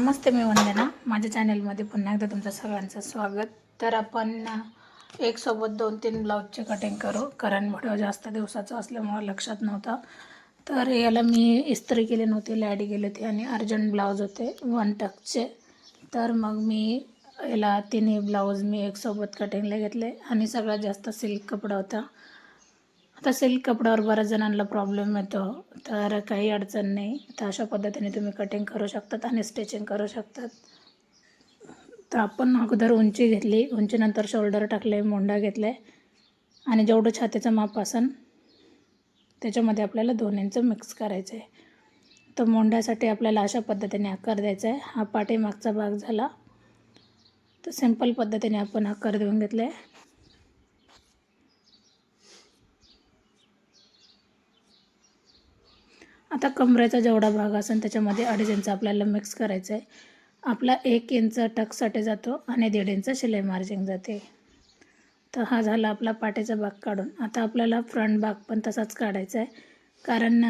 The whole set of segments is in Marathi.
नमस्ते मी वंदना. माझ्या चॅनलमध्ये पुन्हा एकदा तुमचं सगळ्यांचं स्वागत. तर आपण एकसोबत एक सोबत दोन तीन ब्लाऊजचे कटिंग करू. कारण व्हिडिओ जास्त दिवसाचा असल्यामुळं लक्षात नव्हतं. तर याला मी इस्त्री केली नव्हती लॅडी गेली होती आणि अर्जंट ब्लाऊज होते वन टकचे तर मग मी याला तिन्ही ब्लाऊज मी एक सोबत कटिंगला घेतले आणि सगळ्यात जास्त सिल्क कपडा होता. आता सिल्क कपड्यावर बऱ्याच जणांना प्रॉब्लेम येतो. तर काही अडचण नाही. तर अशा पद्धतीने तुम्ही कटिंग करू शकतात आणि स्टिचिंग करू शकतात. तर आपण अगोदर उंची घेतली. उंचीनंतर शोल्डर टाकले मोंडा घेतले आणि जेवढं छातीचं माप असन त्याच्यामध्ये आपल्याला दोन इंच मिक्स करायचं आहे. तर मोंड्यासाठी आपल्याला अशा पद्धतीने आकार द्यायचा आहे. हा पाठीमागचा भाग झाला. तर सिंपल पद्धतीने आपण आकार देऊन घेतले आता कमरेचा जेवढा भाग असेल त्याच्यामध्ये अडीच इंच आपल्याला मिक्स करायचं आहे आपला एक इंच टकसाठी जातो आणि दीड इंच शिलाई मार्जिंग जाते. तर हा झाला आपला पाठीचा भाग काढून. आता आपल्याला फ्रंट भाग पण तसाच काढायचा आहे कारण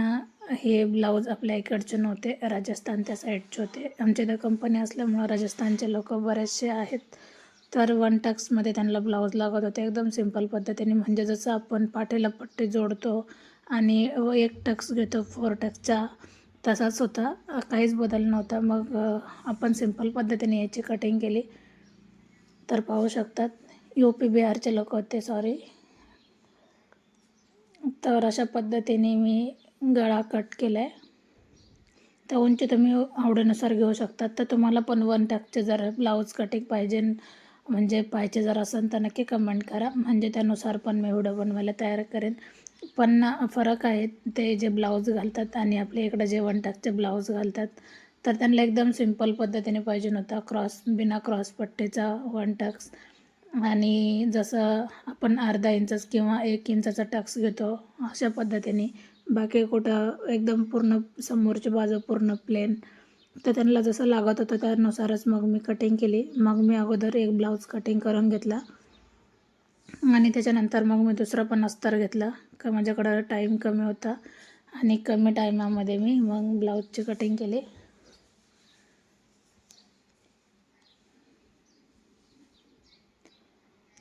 हे ब्लाऊज आपल्या इकडचे नव्हते राजस्थान त्या साईडचे होते. आमच्या इथं कंपनी असल्यामुळं राजस्थानचे लोक बरेचसे आहेत. तर वन टक्समध्ये त्यांना ब्लाऊज लागत होते. एकदम सिंपल पद्धतीने. म्हणजे जसं आपण पाठीला पट्टी जोडतो आणि एक टक्स घेतो फोर टक्सचा तसाच होता. काहीच बदल नव्हता. मग आपण सिंपल पद्धतीने याची कटिंग केली. तर पाहू शकतात. यू पी बिहारचे लोक होते सॉरी तर अशा पद्धतीने मी गळा कट केला आहे तर उंची तुम्ही आवडीनुसार घेऊ शकतात. तर तुम्हाला पण वन टॅकचे जर ब्लाऊज कटिंग पाहिजे. म्हणजे पाहिजे जर असेल तर नक्की कमेंट करा. म्हणजे त्यानुसार पण मी व्हिडिओ बनवायला तयार करेन. पण फरक आहे ते जे ब्लाऊज घालतात आणि आपल्या इकडं जे वन टाकचे ब्लाऊज घालतात. तर त्यांना एकदम सिंपल पद्धतीने पाहिजे होता क्रॉस बिना क्रॉस पट्टीचा वन टक्स आणि जसं आपण अर्धा इंचच किंवा एक इंचाचा टक्स घेतो अशा पद्धतीने. बाकी कुठं एकदम पूर्ण समोरची बाजू पूर्ण प्लेन तर त्यांना जसं लागत होतं त्यानुसारच मग मी कटिंग केली. मग मी अगोदर एक ब्लाऊज कटिंग करून घेतला. आणि त्याच्यानंतर मग मी दुसरा पण अस्तर घेतला. का माझ्याकडं टाईम कमी होता. आणि कमी टायमामध्ये मी मग ब्लाऊजची कटिंग केली.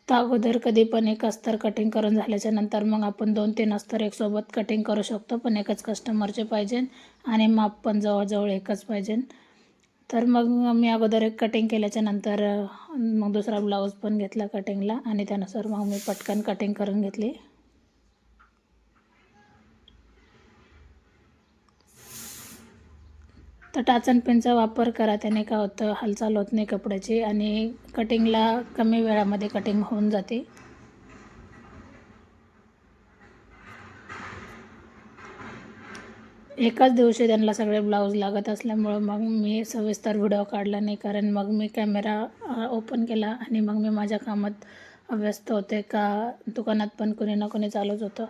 तर अगोदर कधी पण एक अस्तर कटिंग करून झाल्याच्यानंतर मग आपण दोन तीन अस्तर एकसोबत कटिंग करू शकतो पण एकच कस्टमरचे पाहिजे आणि माप पण जवळजवळ एकच पाहिजे. तर मग मी अगोदर एक कटिंग केल्याच्यानंतर मग दुसरा ब्लाऊज पण घेतला कटिंगला आणि त्यानुसार मग मी पटकन कटिंग करून घेतली. तर टाचन पेनचा वापर करा. त्याने काय होतं हालचाल होत नाही कपड्याची आणि कटिंगला कमी वेळामध्ये कटिंग होऊन जाते. एकाच दिवशी त्यांना सगळे ब्लाऊज लागत असल्यामुळं मग मी सविस्तर व्हिडिओ काढला नाही. कारण मग मी कॅमेरा ओपन केला आणि मग मी माझ्या कामात व्यस्त होते का दुकानात पण कोणी ना कोणी चालूच होतं.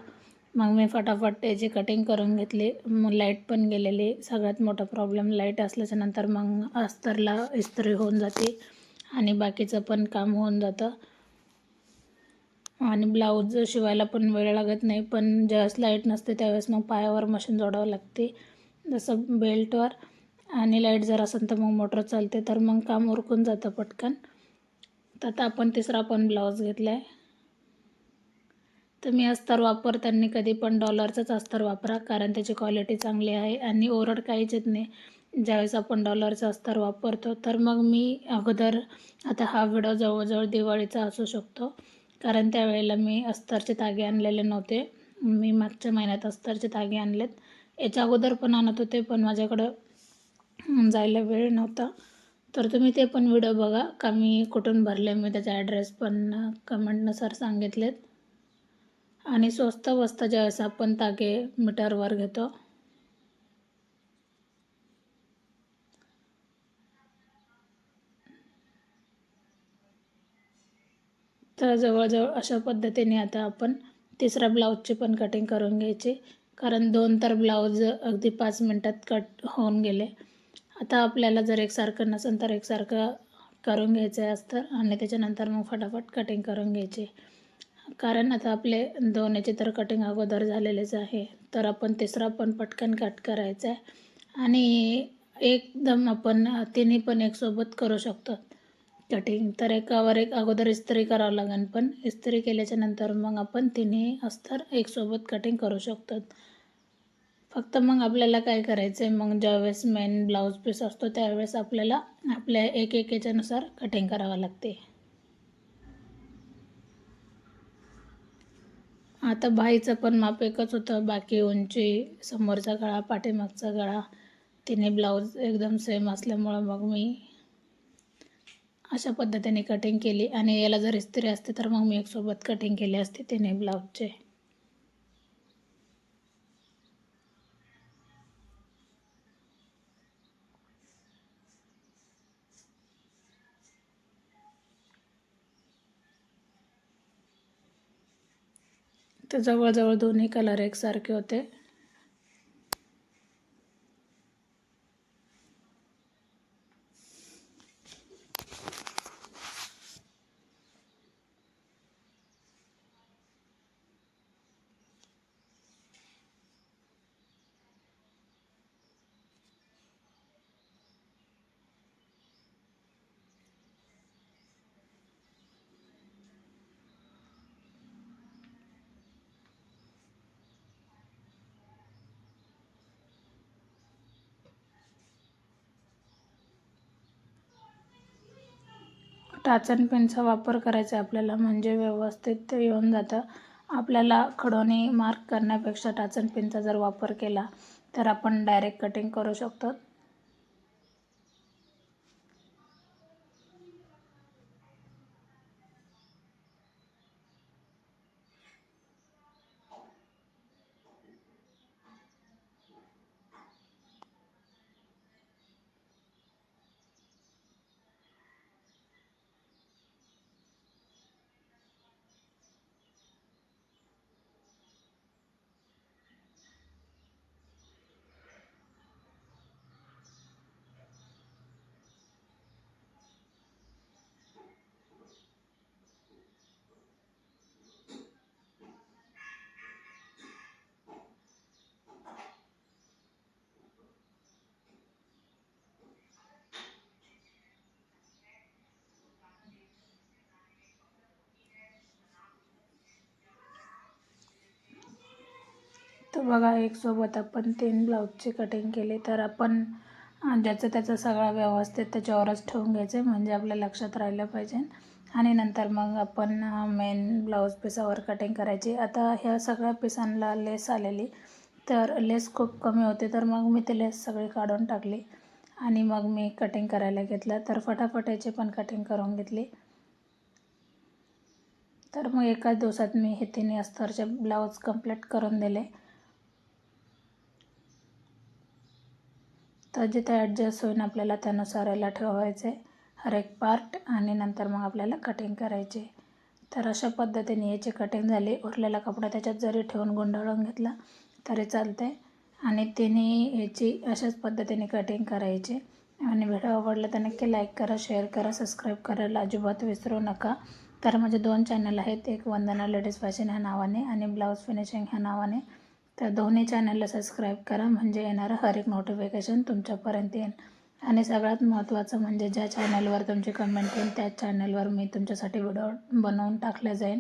मग मी फटाफट त्याची कटिंग करून घेतली. मग लाइट पण गेलेली. सगळ्यात मोठा प्रॉब्लेम लाइट असल्याच्या नंतर मग अस्तरला इस्त्री होऊन जाते आणि बाकीचं पण काम होऊन जातं. आणि ब्लाऊज शिवायला पण वेळ लागत नाही पण ज्यावेळेस लाइट नसते त्यावेळेस मग पायावर मशीन जोडावं लागते. जसं बेल्टवर आणि लाइट जर असेल तर मग मोटर चालते तर मग काम उरकून जातं पटकन. तर आता आपण तिसरा पण ब्लाऊज घेतला आहे तर मी अस्तर वापरताना कधी पण डॉलरचाच अस्तर वापरा कारण त्याची क्वालिटी चांगली आहे आणि ओरड काहीच येत नाही. ज्यावेळेस आपण डॉलरचा अस्तर वापरतो तर मग मी अगोदर आता हा व्हिडिओ जवळजवळ दिवाळीचा असू शकतो. कारण त्यावेळेला मी अस्तरचे तागे आणलेले नव्हते. मी मागच्या महिन्यात अस्तरचे तागे आणलेत. याच्या अगोदर पण आणत होते पण माझ्याकडं जायला वेळ नव्हता. तर तुम्ही ते पण व्हिडिओ बघा. का मी कुठून भरले मी त्याचा ॲड्रेस पण कमेंटनुसार सांगितलेत. आणि स्वस्त वस्त ज्यावेळेस आपण तागे मीटरवर घेतो. तर जवळजवळ अशा पद्धतीने आता आपण तिसऱ्या ब्लाऊजची पण कटिंग करून घ्यायची. कारण दोन तर ब्लाऊज अगदी पाच मिनटात कट होऊन गेले. आता आपल्याला जर एकसारखं नसेल तर एकसारखं करून घ्यायचं आहे अस्तर आणि त्याच्यानंतर मग फटाफट कटिंग करून घ्यायची. कारण आता आपले दोन याचे तर कटिंग अगोदर झालेलेच आहे. तर आपण तिसरा पण पटकन कट करायचा आहे आणि एकदम आपण तिन्ही पण एकसोबत करू शकतो. कटिंग तर एकावर एक अगोदर इस्त्री करावं लागेल पण इस्त्री केल्याच्यानंतर मग आपण तिन्ही अस्तर एकसोबत कटिंग करू शकतो. फक्त मग आपल्याला काय करायचं आहे मग ज्यावेळेस मेन ब्लाऊज पीस असतो त्यावेळेस आपल्याला आपल्या एक एक याच्यानुसार कटिंग करावं लागते. आता बाईचं पण माप एकच होतं. बाकी उंची समोरचा गळा पाठीमागचा गळा तिने ब्लाऊज एकदम सेम असल्यामुळं मग मी अशा पद्धतीने कटिंग केली. आणि याला जर इस्त्री असते तर मग मी एक सोबत कटिंग केली असते तिने ब्लाऊजचे. ते जवळजवळ दोन्ही कलर एकसारखे होते. टाचन पेनचा वापर करायचा आपल्याला. म्हणजे व्यवस्थित येऊन जातं. आपल्याला खडोने मार्क करण्यापेक्षा टाचन पेनचा जर वापर केला तर आपण डायरेक्ट कटिंग करू शकतो. तर बघा एक सोबत आपण तीन ब्लाऊजची कटिंग केली तर आपण ज्याचं त्याचं सगळं व्यवस्थित त्याच्यावरच ठेवून घ्यायचं म्हणजे आपल्या लक्षात राहिलं पाहिजे. आणि नंतर मग आपण मेन ब्लाऊज पिसावर कटिंग करायची. आता ह्या सगळ्या पिसांना लेस आलेली तर लेस खूप कमी होते तर मग मी ते लेस सगळी काढून टाकली. आणि मग मी कटिंग करायला घेतलं तर फटाफट याची पण कटिंग करून घेतली. तर मग एकाच दिवसात मी हे तिन्ही अस्तरचे ब्लाऊज कंप्लीट करून दिले. तर जिथे ॲडजस्ट होईन आपल्याला त्यानुसार याला ठेवायचे हर एक पार्ट आणि नंतर मग आपल्याला कटिंग करायचे तर अशा पद्धतीने याची कटिंग झाली. उरलेला कपडा त्याच्यात जरी ठेवून गुंडाळून घेतला तरी चालते आणि तिने याची अशाच पद्धतीने कटिंग करायची. आणि व्हिडिओ आवडला तर नक्की लाईक करा शेअर करा सबस्क्राईब करायला अजिबात विसरू नका. तर माझे दोन चॅनल आहेत. एक वंदना लेडीज फॅशन ह्या नावाने आणि ब्लाऊज फिनिशिंग ह्या नावाने. तर दोन्ही चॅनलला सबस्क्राईब करा म्हणजे येणारं हर एक नोटिफिकेशन तुमच्यापर्यंत येईल आणि सगळ्यात महत्त्वाचं म्हणजे ज्या चॅनलवर तुमची कमेंट येईल त्या चॅनलवर मी तुमच्यासाठी व्हिडिओ बनवून टाकले जाईल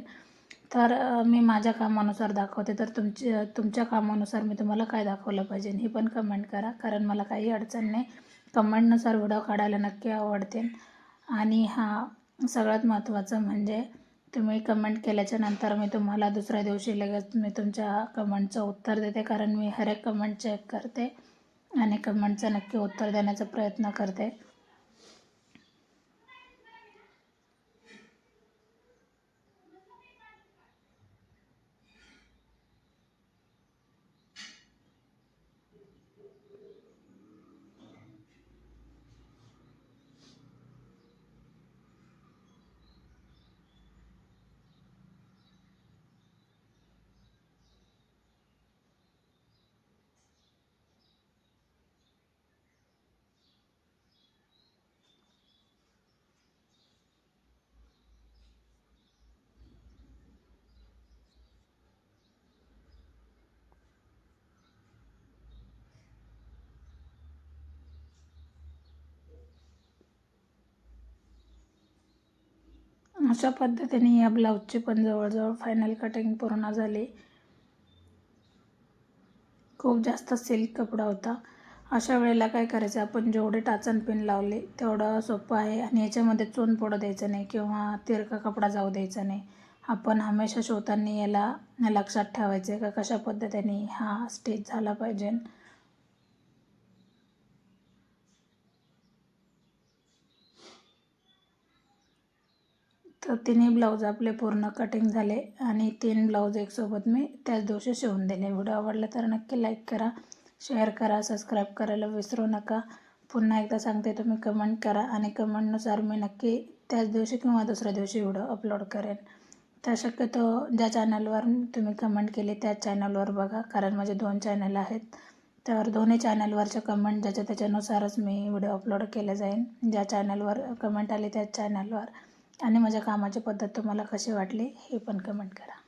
तर मी माझ्या कामानुसार दाखवते. तर तुमची तुमच्या कामानुसार मी तुम्हाला काय दाखवलं पाहिजे ही पण कमेंट करा. कारण मला काही अडचण नाही. कमेंटनुसार व्हिडिओ काढायला नक्की आवडते. आणि हा सगळ्यात महत्त्वाचं म्हणजे तुम्ही कमेंट केल्याच्यानंतर मी तुम्हाला दुसऱ्या दिवशी लगेच मी तुमच्या कमेंटचं उत्तर देते. कारण मी हर एक कमेंट चेक करते आणि कमेंटचं नक्की उत्तर देण्याचा प्रयत्न करते. अशा पद्धतीने या ब्लाऊजची पण जवळजवळ फायनल कटिंग पूर्ण झाली. खूप जास्त सिल्क कपडा होता. अशा वेळेला काय करायचं आपण जेवढे टाचन पिन लावले तेवढं सोपं आहे आणि याच्यामध्ये चोन पोडं द्यायचं नाही किंवा तिरका कपडा जाऊ द्यायचा नाही. आपण हमेशा शिवताना याला लक्षात ठेवायचं का कशा पद्धतीने हा स्टेज झाला पाहिजे. तर तिन्ही ब्लाऊज आपले पूर्ण कटिंग झाले आणि तीन ब्लाऊज एकसोबत मी त्याच दिवशी शिवून दिले. व्हिडिओ आवडला तर नक्की लाईक करा शेअर करा सबस्क्राईब करायला विसरू नका. पुन्हा एकदा सांगते तुम्ही कमेंट करा आणि कमेंटनुसार मी नक्की त्याच दिवशी किंवा दुसऱ्या दिवशी व्हिडिओ अपलोड करेन. तर शक्यतो ज्या चॅनलवर तुम्ही कमेंट केली त्याच चॅनलवर बघा कारण माझे दोन चॅनल आहेत. तर दोन्ही चॅनलवरच्या कमेंट ज्याच्या त्याच्यानुसारच मी व्हिडिओ अपलोड केले जाईन. ज्या चॅनलवर कमेंट आली त्याच चॅनलवर आणि माझ्या कामाची पद्धत तुम्हाला कशी वाटली हे पण कमेंट करा.